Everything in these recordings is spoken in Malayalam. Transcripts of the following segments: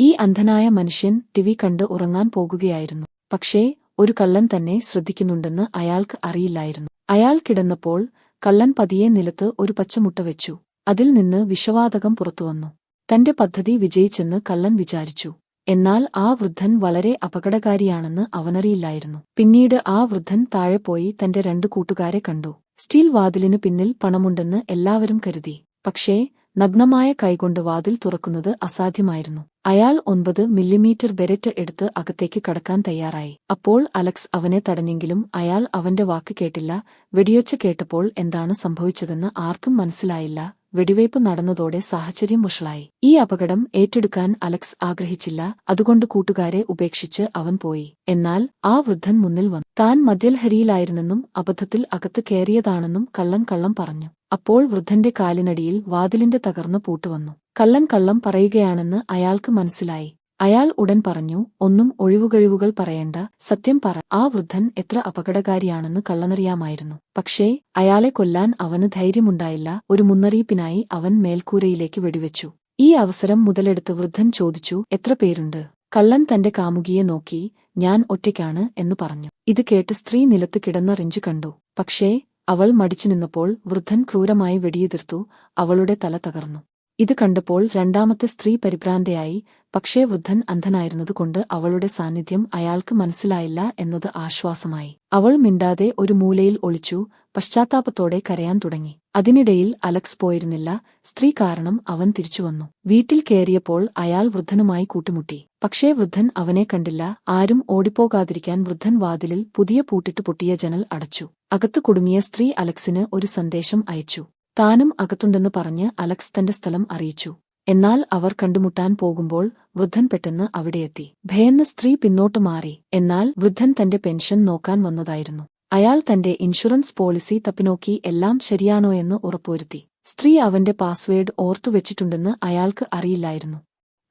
ഈ അന്ധനായ മനുഷ്യൻ ടിവി കണ്ട് ഉറങ്ങാൻ പോകുകയായിരുന്നു. പക്ഷേ ഒരു കള്ളൻ തന്നെ ശ്രദ്ധിക്കുന്നുണ്ടെന്ന് അയാൾക്ക് അറിയില്ലായിരുന്നു. അയാൾ കിടന്നപ്പോൾ കള്ളൻ പതിയെ നിലത്ത് ഒരു പച്ചമുട്ട വെച്ചു. അതിൽ നിന്ന് വിഷവാതകം പുറത്തുവന്നു. തന്റെ പദ്ധതി വിജയിച്ചെന്ന് കള്ളൻ വിചാരിച്ചു. എന്നാൽ ആ വൃദ്ധൻ വളരെ അപകടകാരിയാണെന്ന് അവനറിയില്ലായിരുന്നു. പിന്നീട് ആ വൃദ്ധൻ താഴെ പോയി തന്റെ രണ്ടു കൂട്ടുകാരെ കണ്ടു. സ്റ്റീൽ വാതിലിനു പിന്നിൽ പണമുണ്ടെന്ന് എല്ലാവരും കരുതി. പക്ഷേ നഗ്നമായ കൈകൊണ്ട് വാതിൽ തുറക്കുന്നത് അസാധ്യമായിരുന്നു. അയാൾ ഒൻപത് മില്ലിമീറ്റർ ബെരറ്റ് എടുത്ത് അകത്തേക്ക് കടക്കാൻ തയ്യാറായി. അപ്പോൾ അലക്സ് അവനെ തടഞ്ഞെങ്കിലും അയാൾ അവന്റെ വാക്ക് കേട്ടില്ല. വെടിയൊച്ച കേട്ടപ്പോൾ എന്താണ് സംഭവിച്ചതെന്ന് ആർക്കും മനസ്സിലായില്ല. വെടിവയ്പ് നടന്നതോടെ സാഹചര്യം വഷളായി. ഈ അപകടം ഏറ്റെടുക്കാൻ അലക്സ് ആഗ്രഹിച്ചില്ല. അതുകൊണ്ട് കൂട്ടുകാരെ ഉപേക്ഷിച്ച് അവൻ പോയി. എന്നാൽ ആ വൃദ്ധൻ മുന്നിൽ വന്നു. താൻ മദ്യലഹരിയിലായിരുന്നെന്നും അബദ്ധത്തിൽ അകത്ത് കയറിയതാണെന്നും കള്ളൻ കള്ളം പറഞ്ഞു. അപ്പോൾ വൃദ്ധന്റെ കാലിനടിയിൽ വാതിലിന്റെ തകർന്ന പൂട്ടുവന്നു. കള്ളൻ കള്ളം പറയുകയാണെന്ന് അയാൾക്ക് മനസ്സിലായി. അയാൾ ഉടൻ പറഞ്ഞു ഒന്നും ഒഴിവുകഴിവുകൾ പറയേണ്ട. സത്യം പറ. ആ വൃദ്ധൻ എത്ര അപകടകാരിയാണെന്ന് കള്ളനറിയാമായിരുന്നു. പക്ഷേ അയാളെ കൊല്ലാൻ അവന് ധൈര്യമുണ്ടായില്ല. ഒരു മുന്നറിയിപ്പിനായി അവൻ മേൽക്കൂരയിലേക്ക് വെടിവെച്ചു. ഈ അവസരം മുതലെടുത്ത് വൃദ്ധൻ ചോദിച്ചു എത്ര പേരുണ്ട്? കള്ളൻ തന്റെ കാമുകിയെ നോക്കി ഞാൻ ഒറ്റയ്ക്കാണ് എന്ന് പറഞ്ഞു. ഇത് കേട്ട് സ്ത്രീ നിലത്ത് കിടന്ന റിഞ്ച് കണ്ടു. പക്ഷേ അവൾ മടിച്ചു നിന്നപ്പോൾ വൃദ്ധൻ ക്രൂരമായി വെടിയുതിർത്തു അവളുടെ തല തകർന്നു. ഇത് കണ്ടപ്പോൾ രണ്ടാമത്തെ സ്ത്രീ പരിഭ്രാന്തയായി പക്ഷേ വൃദ്ധൻ അന്ധനായിരുന്നതുകൊണ്ട് അവളുടെ സാന്നിധ്യം അയാൾക്ക് മനസ്സിലായില്ല എന്നത് ആശ്വാസമായി. അവൾ മിണ്ടാതെ ഒരു മൂലയിൽ ഒളിച്ചു പശ്ചാത്താപത്തോടെ കരയാൻ തുടങ്ങി. അതിനിടയിൽ അലക്സ് പോയിരുന്നില്ല സ്ത്രീ കാരണം അവൻ തിരിച്ചുവന്നു വീട്ടിൽ കയറിയപ്പോൾ അയാൾ വൃദ്ധനുമായി കൂട്ടുമുട്ടി. പക്ഷേ വൃദ്ധൻ അവനെ കണ്ടില്ല ആരും ഓടിപ്പോകാതിരിക്കാൻ വൃദ്ധൻ വാതിലിൽ പുതിയ പൂട്ടിട്ട് പൊട്ടിയ ജനൽ അടച്ചു. അകത്തു കുടുങ്ങിയ സ്ത്രീ അലക്സിന് ഒരു സന്ദേശം അയച്ചു. താനും അകത്തുണ്ടെന്ന് പറഞ്ഞ് അലക്സ് തന്റെ സ്ഥലം അറിയിച്ചു. എന്നാൽ അവർ കണ്ടുമുട്ടാൻ പോകുമ്പോൾ വൃദ്ധൻ പെട്ടെന്ന് അവിടെയെത്തി. ഭയന്ന സ്ത്രീ പിന്നോട്ട് മാറി. എന്നാൽ വൃദ്ധൻ തന്റെ പെൻഷൻ നോക്കാൻ വന്നതായിരുന്നു. അയാൾ തന്റെ ഇൻഷുറൻസ് പോളിസി തപ്പിനോക്കി എല്ലാം ശരിയാണോയെന്ന് ഉറപ്പുവരുത്തി. സ്ത്രീ അവന്റെ പാസ്വേഡ് ഓർത്തുവെച്ചിട്ടുണ്ടെന്ന് അയാൾക്ക് അറിയില്ലായിരുന്നു.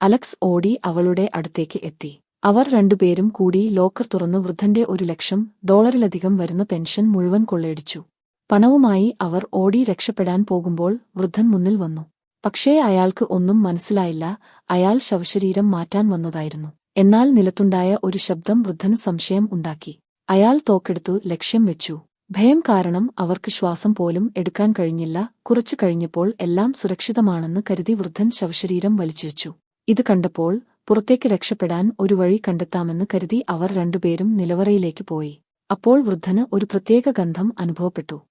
അലക്സ് ഓടി അവളുടെ അടുത്തേക്ക് എത്തി. അവർ രണ്ടുപേരും കൂടി ലോക്കർ തുറന്ന് വൃദ്ധന്റെ ഒരു ലക്ഷം ഡോളറിലധികം വരുന്ന പെൻഷൻ മുഴുവൻ കൊള്ളയടിച്ചു. പണവുമായി അവർ ഓടി രക്ഷപ്പെടാൻ പോകുമ്പോൾ വൃദ്ധൻ മുന്നിൽ വന്നു. പക്ഷേ അയാൾക്ക് ഒന്നും മനസ്സിലായില്ല. അയാൾ ശവശരീരം മാറ്റാൻ വന്നതായിരുന്നു. എന്നാൽ നിലത്തുണ്ടായ ഒരു ശബ്ദം വൃദ്ധന് സംശയം ഉണ്ടാക്കി. അയാൾ തോക്കെടുത്തു ലക്ഷ്യം വെച്ചു. ഭയം കാരണം അവർക്ക് ശ്വാസം പോലും എടുക്കാൻ കഴിഞ്ഞില്ല. കുറച്ചു കഴിഞ്ഞപ്പോൾ എല്ലാം സുരക്ഷിതമാണെന്ന് കരുതി വൃദ്ധൻ ശവശരീരം വലിച്ചിരിച്ചു ഇത് കണ്ടപ്പോൾ പുറത്തേക്ക് രക്ഷപ്പെടാൻ ഒരു വഴി കണ്ടെത്താമെന്ന് കരുതി അവർ രണ്ടുപേരും നിലവറയിലേക്ക് പോയി. അപ്പോൾ വൃദ്ധന് ഒരു പ്രത്യേക ഗന്ധം അനുഭവപ്പെട്ടു.